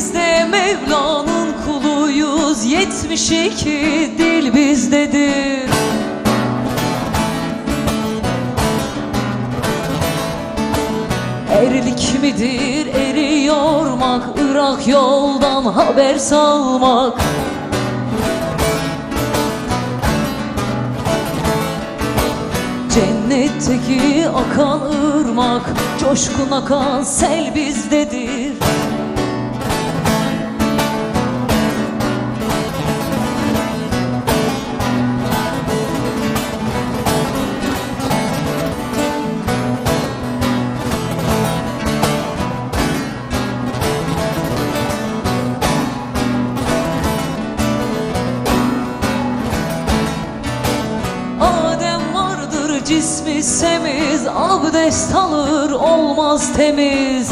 Biz de Mevla'nın kuluyuz. 72 dil bizdedir. Erlik midir? Eri yormak Irak yoldan haber salmak. Cennetteki akan ırmak Coşkun akan sel bizdedir cismi semiz Abdest alır olmaz temiz